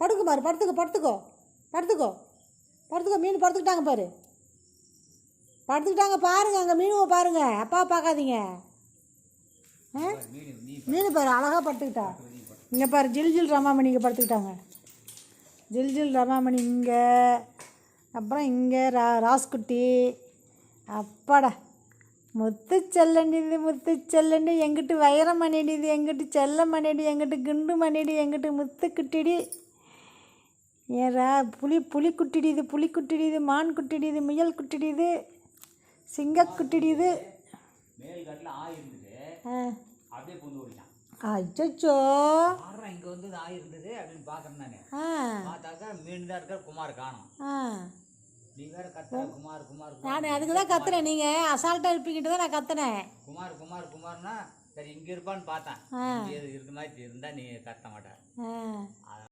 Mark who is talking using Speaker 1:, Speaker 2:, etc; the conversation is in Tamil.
Speaker 1: படுக்கு பாரு படுத்துக்கோ படுத்துக்கோ படுத்துக்கோ. படுத்துக்கோ மீன் படுத்துக்கிட்டாங்க பாரு. படுத்துக்கிட்டாங்க பாருங்கள் அங்கே மீனுவை பாருங்கள் அப்பா பார்க்காதீங்க. ஆ?
Speaker 2: மீன்
Speaker 1: பாரு அழகாக படுத்துக்கிட்டா. இங்கே பாரு ஜில் ஜில் ரமாமணி இங்கே படுத்துக்கிட்டாங்க. ஜில் ஜில் ரமாமணி இங்கே அப்புறம் இங்கே ரா ராஸ்குட்டி. அப்பாடா முத்து செல்லண்டிது முத்து செல்லண்டி எங்கிட்டு வைரம் மணிடிது எங்கிட்டு செல்ல மணிடி எங்கிட்டு குண்டு மணிடி எங்கிட்டு முத்து குட்டிடி ஏறா புலி புலி குட்டிடிது புலி குட்டிடிது மான் குட்டிடிது முயல் குட்டிடிது சிங்க
Speaker 2: ஓடிட்டான்.
Speaker 1: அச்சோ
Speaker 2: இங்கே வந்து ஆய் இருந்தது அப்படின்னு பார்க்குறேன் நான். பார்த்தாக்கா மீன் தான் இருக்கிற குமார் காணும்.
Speaker 1: ஆ.
Speaker 2: நீ வேற கத்துற குமார் குமார் குமார்.
Speaker 1: நான் அதுக்கு தான் கத்துறேன் நீங்கள் அசால்ட்டாக இருப்பீங்கிட்டு தான் நான் கத்துனேன்.
Speaker 2: குமார் குமார் குமார்னா சரி இங்கே இருப்பான்னு பார்த்தேன். இருக்க மாதிரி இருந்தா நீ கத்த மாட்ட.
Speaker 1: ஆ.